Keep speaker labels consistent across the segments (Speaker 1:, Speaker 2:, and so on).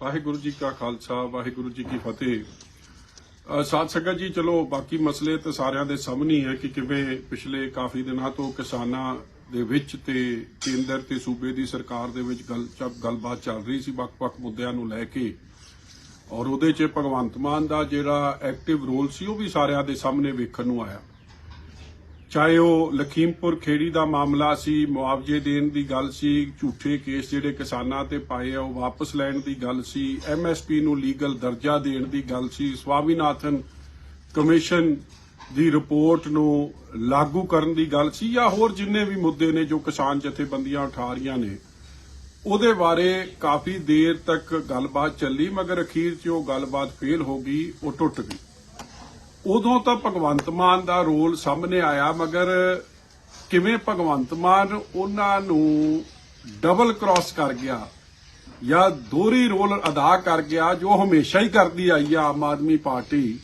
Speaker 1: ਵਾਹਿਗੁਰੂ ਜੀ ਕਾ ਖਾਲਸਾ ਵਾਹਿਗੁਰੂ ਜੀ ਕੀ ਫਤਿਹ। ਅ, ਸਾਧ ਸੰਗਤ ਜੀ ਚਲੋ ਬਾਕੀ ਮਸਲੇ ਤਾਂ ਸਾਰਿਆਂ ਦੇ ਸਾਹਮਣੇ ਹੀ ਹੈ ਕਿ ਕਿਵੇਂ ਪਿਛਲੇ ਕਾਫੀ ਦਿਨਾਂ ਤੋਂ ਕਿਸਾਨਾਂ ਦੇ ਵਿੱਚ ਤੇ ਕੇਂਦਰ ਤੇ ਸੂਬੇ ਦੀ ਸਰਕਾਰ ਦੇ ਵਿੱਚ ਗੱਲ ਗੱਲਬਾਤ ਚੱਲ ਰਹੀ ਸੀ ਵੱਖ-ਵੱਖ ਮੁੱਦਿਆਂ ਨੂੰ ਲੈ ਕੇ। ਔਰ ਉਹਦੇ 'ਚ ਭਗਵੰਤ ਮਾਨ ਦਾ ਜਿਹੜਾ ਐਕਟਿਵ ਰੋਲ ਸੀ ਉਹ ਵੀ ਸਾਰਿਆਂ ਦੇ ਸਾਹਮਣੇ ਵੇਖਣ ਨੂੰ ਆਇਆ। ਚਾਹੇ ਉਹ ਲਖੀਮਪੁਰ ਖੇੜੀ ਦਾ ਮਾਮਲਾ ਸੀ, ਮੁਆਵਜ਼ੇ ਦੇਣ ਦੀ ਗੱਲ ਸੀ, ਝੂਠੇ ਕੇਸ ਜਿਹੜੇ ਕਿਸਾਨਾਂ ਤੇ ਪਾਏ ਆ, ਉਹ ਵਾਪਸ ਲੈਣ ਦੀ ਗੱਲ ਸੀ ਐਮਐਸਪੀ ਨੂੰ ਲੀਗਲ ਦਰਜਾ ਦੇਣ ਦੀ ਗੱਲ ਸੀ, ਸਵਾਮੀਨਾਥਨ ਕਮਿਸ਼ਨ ਦੀ ਰਿਪੋਰਟ ਨੂੰ ਲਾਗੂ ਕਰਨ ਦੀ ਗੱਲ ਸੀ, ਜਾਂ ਹੋਰ ਜਿੰਨੇ ਵੀ ਮੁੱਦੇ ਨੇ ਜੋ ਕਿਸਾਨ ਜਥੇਬੰਦੀਆਂ ਉਠਾ ਰਹੀਆਂ ਨੇ, ਉਹਦੇ ਬਾਰੇ ਕਾਫੀ ਦੇਰ ਤੱਕ ਗੱਲਬਾਤ ਚੱਲੀ, ਮਗਰ ਅਖੀਰ 'ਚ ਉਹ ਗੱਲਬਾਤ ਫੇਲ ਹੋ ਗਈ, ਉਹ ਟੁੱਟ ਗਈ। ਉਦੋਂ ਤਾਂ ਭਗਵੰਤ ਮਾਨ ਦਾ ਰੋਲ ਸਾਹਮਣੇ ਆਇਆ, ਮਗਰ ਕਿਵੇਂ ਭਗਵੰਤ ਮਾਨ ਉਹਨਾਂ ਨੂੰ ਡਬਲ ਕ੍ਰਾਸ ਕਰ ਗਿਆ ਜਾਂ ਦੋਹਰੀ ਰੋਲ ਅਦਾ ਕਰ ਗਿਆ, ਜੋ ਹਮੇਸ਼ਾ ਹੀ ਕਰਦੀ ਆਈ ਆ ਆਮ ਆਦਮੀ ਪਾਰਟੀ,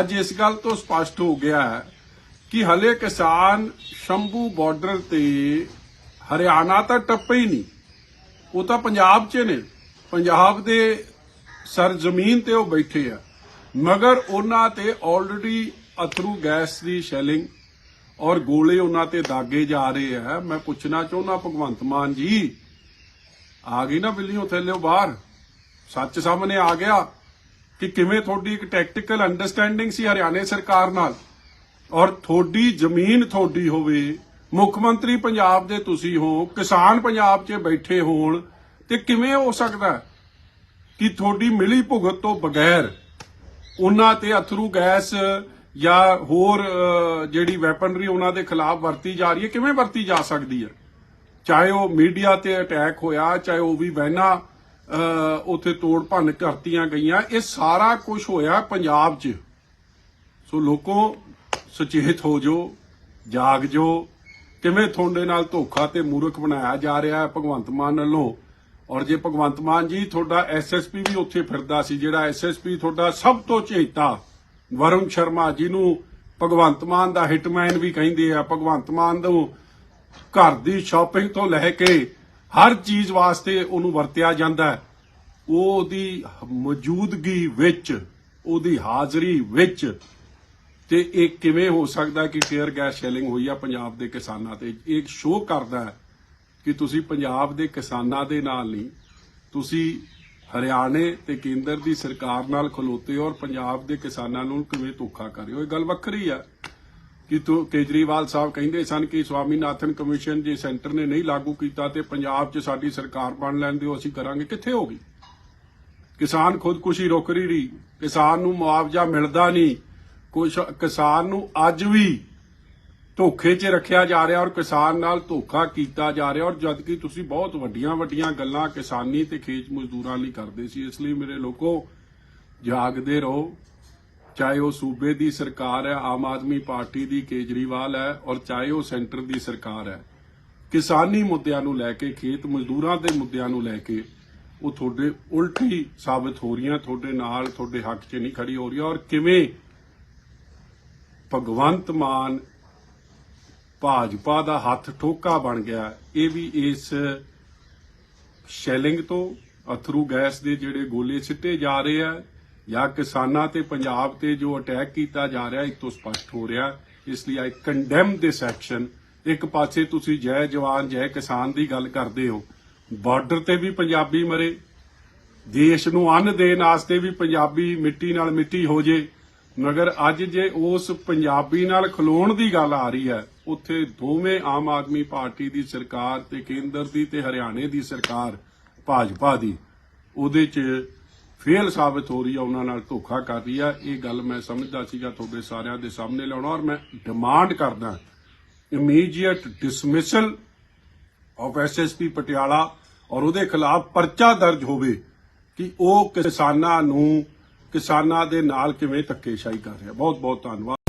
Speaker 1: ਅੱਜ ਇਸ ਗੱਲ ਤੋਂ ਸਪਸ਼ਟ ਹੋ ਗਿਆ ਕਿ ਹਲੇ ਕਿਸਾਨ ਸ਼ੰਭੂ ਬਾਰਡਰ ਤੇ ਹਰਿਆਣਾ ਤਾਂ ਟੱਪੇ ਹੀ ਨਹੀਂ। ਉਹ ਤਾਂ ਪੰਜਾਬ 'ਚ ਨੇ, ਪੰਜਾਬ ਦੇ ਸਰਜ਼ਮੀਨ ਤੇ ਉਹ ਬੈਠੇ ਆ। ਮਗਰ ਉਹਨਾਂ ਤੇ ਆਲਰੇਡੀ ਅਥਰੂ ਗੈਸ ਦੀ ਸ਼ੈਲਿੰਗ ਔਰ ਗੋਲੇ ਉਹਨਾਂ ਤੇ ਦਾਗੇ ਜਾ ਰਹੇ ਆ। ਮੈਂ ਪੁੱਛਣਾ ਚਾਹੁੰਦਾ ਭਗਵੰਤ ਮਾਨ ਜੀ, ਆ ਗਈ ਨਾ ਬਿੱਲੀਓ ਥੱਲੇ ਬਾਹਰ? ਸੱਚ ਸਾਹਮਣੇ ਆ ਗਿਆ ਕਿ ਕਿਵੇਂ ਤੁਹਾਡੀ ਇੱਕ ਟੈਕਟੀਕਲ ਅੰਡਰਸਟੈਂਡਿੰਗ ਸੀ ਹਰਿਆਣੇ ਸਰਕਾਰ ਨਾਲ? ਔਰ ਤੁਹਾਡੀ ਜ਼ਮੀਨ ਤੁਹਾਡੀ ਹੋਵੇ, ਮੁੱਖ ਮੰਤਰੀ ਪੰਜਾਬ ਦੇ ਤੁਸੀਂ ਹੋ, ਕਿਸਾਨ ਪੰਜਾਬ 'ਚ ਬੈਠੇ ਹੋਣ, ਤੇ ਕਿਵੇਂ ਹੋ ਸਕਦਾ ਕਿ ਤੁਹਾਡੀ ਮਿਲੀ ਭੁਗਤ ਤੋਂ ਬਗੈਰ ਉਹਨਾਂ ਤੇ ਅਥਰੂ ਗੈਸ ਜਾਂ ਹੋਰ ਜਿਹੜੀ ਵੈਪਨਰੀ ਉਹਨਾਂ ਦੇ ਖਿਲਾਫ ਵਰਤੀ ਜਾ ਰਹੀ ਹੈ, ਕਿਵੇਂ ਵਰਤੀ ਜਾ ਸਕਦੀ ਹੈ? ਚਾਹੇ ਉਹ ਮੀਡੀਆ ਤੇ ਅਟੈਕ ਹੋਇਆ, ਚਾਹੇ ਉਹ ਵੀ ਬਹਿਨਾ ਉੱਥੇ ਤੋੜ ਭੰਨ ਕਰਤੀਆਂ ਗਈਆਂ, ਇਹ ਸਾਰਾ ਕੁਝ ਹੋਇਆ ਪੰਜਾਬ 'ਚ। ਸੋ ਲੋਕੋ, ਸੁਚੇਤ ਹੋ ਜੋ ਜਾਗ ਜੋ ਕਿਵੇਂ ਤੁਹਾਡੇ ਨਾਲ ਧੋਖਾ ਤੇ ਮੂਰਖ ਬਣਾਇਆ ਜਾ ਰਿਹਾ ਹੈ, ਭਗਵੰਤ ਮਾਨ ਵੱਲੋਂ? ਔਰ ਜੇ ਭਗਵੰਤ ਮਾਨ ਜੀ ਤੁਹਾਡਾ ਐਸਐਸਪੀ ਵੀ ਉੱਥੇ ਫਿਰਦਾ ਸੀ, ਜਿਹੜਾ ਐਸਐਸਪੀ ਤੁਹਾਡਾ ਸਭ ਤੋਂ ਚੇਤਾ ਵਰੁਣ ਸ਼ਰਮਾ ਜਿਹਨੂੰ ਭਗਵੰਤ ਮਾਨ ਦਾ ਹਿਟਮੈਨ ਵੀ ਕਹਿੰਦੇ ਆ, ਭਗਵੰਤ ਮਾਨ ਨੂੰ ਘਰ ਦੀ ਸ਼ਾਪਿੰਗ ਤੋਂ ਲੈ ਕੇ ਹਰ ਚੀਜ਼ ਵਾਸਤੇ ਉਹਨੂੰ ਵਰਤਿਆ ਜਾਂਦਾ ਹੈ। ਉਹ ਉਹਦੀ ਮੌਜੂਦਗੀ ਵਿੱਚ, ਉਹਦੀ ਹਾਜ਼ਰੀ ਵਿੱਚ ਤੇ ਇਹ ਕਿਵੇਂ ਹੋ ਸਕਦਾ ਕਿ ਟੀਅਰ ਗੈਸ ਸ਼ੈਲਿੰਗ ਹੋਈ ਆ ਪੰਜਾਬ ਦੇ ਕਿਸਾਨਾਂ ਤੇ? ਇਹ ਸ਼ੋਅ ਕਰਦਾ ਹੈ। ਕਿ ਤੁਸੀਂ ਪੰਜਾਬ ਦੇ ਕਿਸਾਨਾਂ ਦੇ ਨਾਲ ਨਹੀਂ, ਤੁਸੀਂ ਹਰਿਆਣੇ ਤੇ ਕੇਂਦਰ ਦੀ ਸਰਕਾਰ ਨਾਲ ਖਲੋਤੇ ਹੋ ਔਰ ਪੰਜਾਬ ਦੇ ਕਿਸਾਨਾਂ ਨੂੰ ਕਿਵੇਂ ਧੋਖਾ ਕਰ ਰਹੇ ਹੋ? ਇਹ ਗੱਲ ਵੱਖਰੀ ਆ। ਕਿ ਤੋ ਕੇਜਰੀਵਾਲ ਸਾਹਿਬ ਕਹਿੰਦੇ ਸਨ ਕਿ ਸਵਾਮੀਨਾਥਨ ਕਮਿਸ਼ਨ ਜੇ ਸੈਂਟਰ ਨੇ ਨਹੀਂ ਲਾਗੂ ਕੀਤਾ ਤੇ ਪੰਜਾਬ 'ਚ ਸਾਡੀ ਸਰਕਾਰ ਬਣ ਲੈਣ ਦਿਓ, ਅਸੀਂ ਕਰਾਂਗੇ। ਕਿੱਥੇ ਹੋ ਗਈ? ਕਿਸਾਨ ਖੁਦਕੁਸ਼ੀ ਰੁਕ ਰਹੀ ਰਹੀ। ਕਿਸਾਨ ਨੂੰ ਮੁਆਵਜ਼ਾ ਮਿਲਦਾ ਨਹੀਂ। ਕੁਛ ਕਿਸਾਨ ਨੂੰ ਅੱਜ ਵੀ ਧੋਖੇ 'ਚ ਰੱਖਿਆ ਜਾ ਰਿਹਾ ਔਰ ਕਿਸਾਨ ਨਾਲ ਧੋਖਾ ਕੀਤਾ ਜਾ ਰਿਹਾ ਔਰ ਜਦਕਿ ਤੁਸੀਂ ਬਹੁਤ ਵੱਡੀਆਂ ਵੱਡੀਆਂ ਗੱਲਾਂ ਕਿਸਾਨੀ ਤੇ ਖੇਤ ਮਜ਼ਦੂਰਾਂ ਲਈ ਕਰਦੇ ਸੀ, ਇਸ ਲਈ ਮੇਰੇ ਲੋਕੋ ਜਾਗਦੇ ਰਹੋ। ਚਾਹੇ ਉਹ ਸੂਬੇ ਦੀ ਸਰਕਾਰ ਹੈ, ਆਮ ਆਦਮੀ ਪਾਰਟੀ ਦੀ ਕੇਜਰੀਵਾਲ ਹੈ ਔਰ ਚਾਹੇ ਉਹ ਸੈਂਟਰ ਦੀ ਸਰਕਾਰ ਹੈ। ਕਿਸਾਨੀ ਮੁੱਦਿਆਂ ਨੂੰ ਲੈ ਕੇ, ਖੇਤ ਮਜ਼ਦੂਰਾਂ ਦੇ ਮੁੱਦਿਆਂ ਨੂੰ ਲੈ ਕੇ ਉਹ ਤੁਹਾਡੇ ਉਲਟੀ ਸਾਬਤ ਹੋ ਰਹੀਆਂ, ਤੁਹਾਡੇ ਨਾਲ ਤੁਹਾਡੇ ਹੱਕ 'ਚ ਨਹੀਂ ਖੜੀ ਹੋ ਰਹੀਆਂ ਔਰ ਕਿਵੇਂ ਭਗਵੰਤ ਮਾਨ ਭਾਜਪਾ ਦਾ ਹੱਥ ਠੋਕਾ ਬਣ ਗਿਆ। ਇਹ ਵੀ ਇਸ ਸ਼ੈਲਿੰਗ ਤੋਂ ਅਥਰੂ ਗੈਸ ਦੇ ਜਿਹੜੇ ਗੋਲੇ ਸਿੱਟੇ ਜਾ ਰਹੇ ਆ ਜਾਂ ਕਿਸਾਨਾਂ ਤੇ ਪੰਜਾਬ ਤੇ ਜੋ ਅਟੈਕ ਕੀਤਾ ਜਾ ਰਿਹਾ, ਇਹ ਤੋਂ ਸਪਸ਼ਟ ਹੋ ਰਿਹਾ। ਇਸ ਲਈ ਆਈ ਕੰਡੈਮ ਦਿਸ ਐਕਸ਼ਨ ਇੱਕ ਪਾਸੇ ਤੁਸੀਂ ਜੈ ਜਵਾਨ, ਜੈ ਕਿਸਾਨ ਦੀ ਗੱਲ ਕਰਦੇ ਹੋ। ਬਾਰਡਰ ਤੇ ਵੀ ਪੰਜਾਬੀ ਮਰੇ। ਦੇਸ਼ ਨੂੰ ਅੰਨ ਦੇਣ ਵਾਸਤੇ ਵੀ ਪੰਜਾਬੀ ਮਿੱਟੀ ਨਾਲ ਮਿੱਟੀ ਹੋ ਜੇ। ਮਗਰ ਅੱਜ ਜੇ ਉਸ ਪੰਜਾਬੀ ਨਾਲ ਖਲੋਣ ਦੀ ਗੱਲ ਆ ਰਹੀ ਹੈ ਉੱਥੇ ਦੋਵੇਂ ਆਮ ਆਦਮੀ ਪਾਰਟੀ ਦੀ ਸਰਕਾਰ ਤੇ ਕੇਂਦਰ ਦੀ ਤੇ ਹਰਿਆਣੇ ਦੀ ਸਰਕਾਰ ਭਾਜਪਾ ਦੀ, ਉਹਦੇ 'ਚ ਫੇਲ ਸਾਬਤ ਹੋ ਰਹੀ ਹੈ ਉਹਨਾਂ ਨਾਲ ਧੋਖਾ ਕਰ ਰਹੀ ਹੈ ਇਹ ਗੱਲ ਮੈਂ ਸਮਝਦਾ ਸੀਗਾ ਤੁਹਾਡੇ ਸਾਰਿਆਂ ਦੇ ਸਾਹਮਣੇ ਲਿਆਉਣਾ ਔਰ ਮੈਂ ਡਿਮਾਂਡ ਕਰਦਾ immediate dismissal of SSP Patiala ਔਰ ਉਹਦੇ ਖਿਲਾਫ ਪਰਚਾ ਦਰਜ ਹੋਵੇ ਕਿ ਉਹ ਕਿਸਾਨਾਂ ਨੂੰ ਕਿਸਾਨਾਂ ਦੇ ਨਾਲ ਕਿਵੇਂ ਧੱਕੇਸ਼ਾਹੀ ਕਰ ਰਿਹਾ। ਬਹੁਤ ਬਹੁਤ ਧੰਨਵਾਦ।